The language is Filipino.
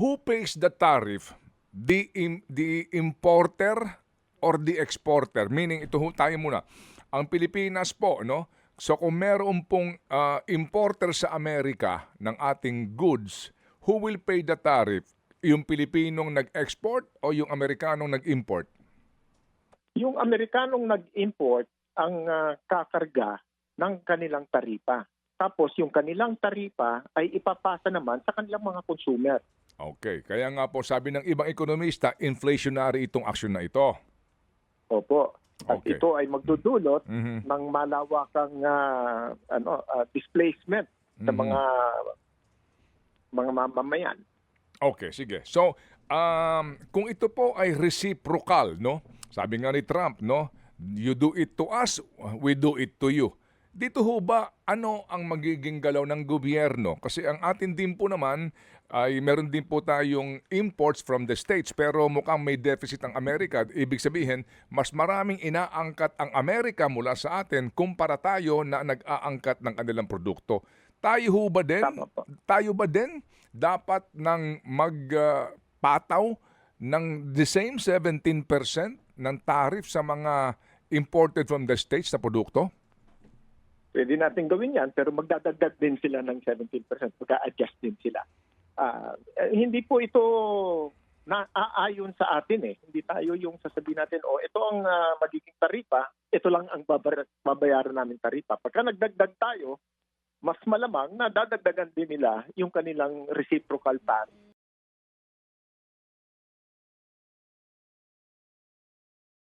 who pays the tariff? The, im- the importer or the exporter? Meaning, ito tayo muna. Ang Pilipinas po, no? So kung meron pong ah, importer sa Amerika ng ating goods, who will pay the tariff? Yung Pilipinong nag-export o yung Amerikanong nag-import? Yung Amerikanong nag-import ang ah, kakarga ng kanilang taripa. Tapos yung kanilang taripa ay ipapasa naman sa kanilang mga consumer. Okay, kaya nga po sabi ng ibang ekonomista, inflationary itong aksyon na ito. Opo. At Okay. ito ay magdudulot Mhm. ng malawakang ah, ano ah, displacement sa Mhm. mga mga mamamayan. Okay, sige. So, um, kung ito po ay reciprocal, no? Sabi nga ni Trump, no? You do it to us, we do it to you. Dito ho ba, ano ang magiging galaw ng gobyerno? Kasi ang atin din po naman, ay meron din po tayong imports from the States pero mukhang may deficit ang Amerika. Ibig sabihin, mas maraming inaangkat ang Amerika mula sa atin kumpara tayo na nag-aangkat ng kanilang produkto. Tayo ho ba din? Tayo ba din dapat nang magpataw ng the same 17% ng tariff sa mga imported from the States na produkto? Pwede natin gawin yan, pero magdadagdag din sila ng 17%. Mag-a-adjust din sila. Eh, hindi po ito naaayon sa atin eh. Hindi tayo yung sasabihin natin, oh, ito ang ah, magiging taripa, ito lang ang babar- babayaran namin taripa. Pagka nagdagdag tayo, mas malamang na dadagdagan din nila yung kanilang reciprocal tariff.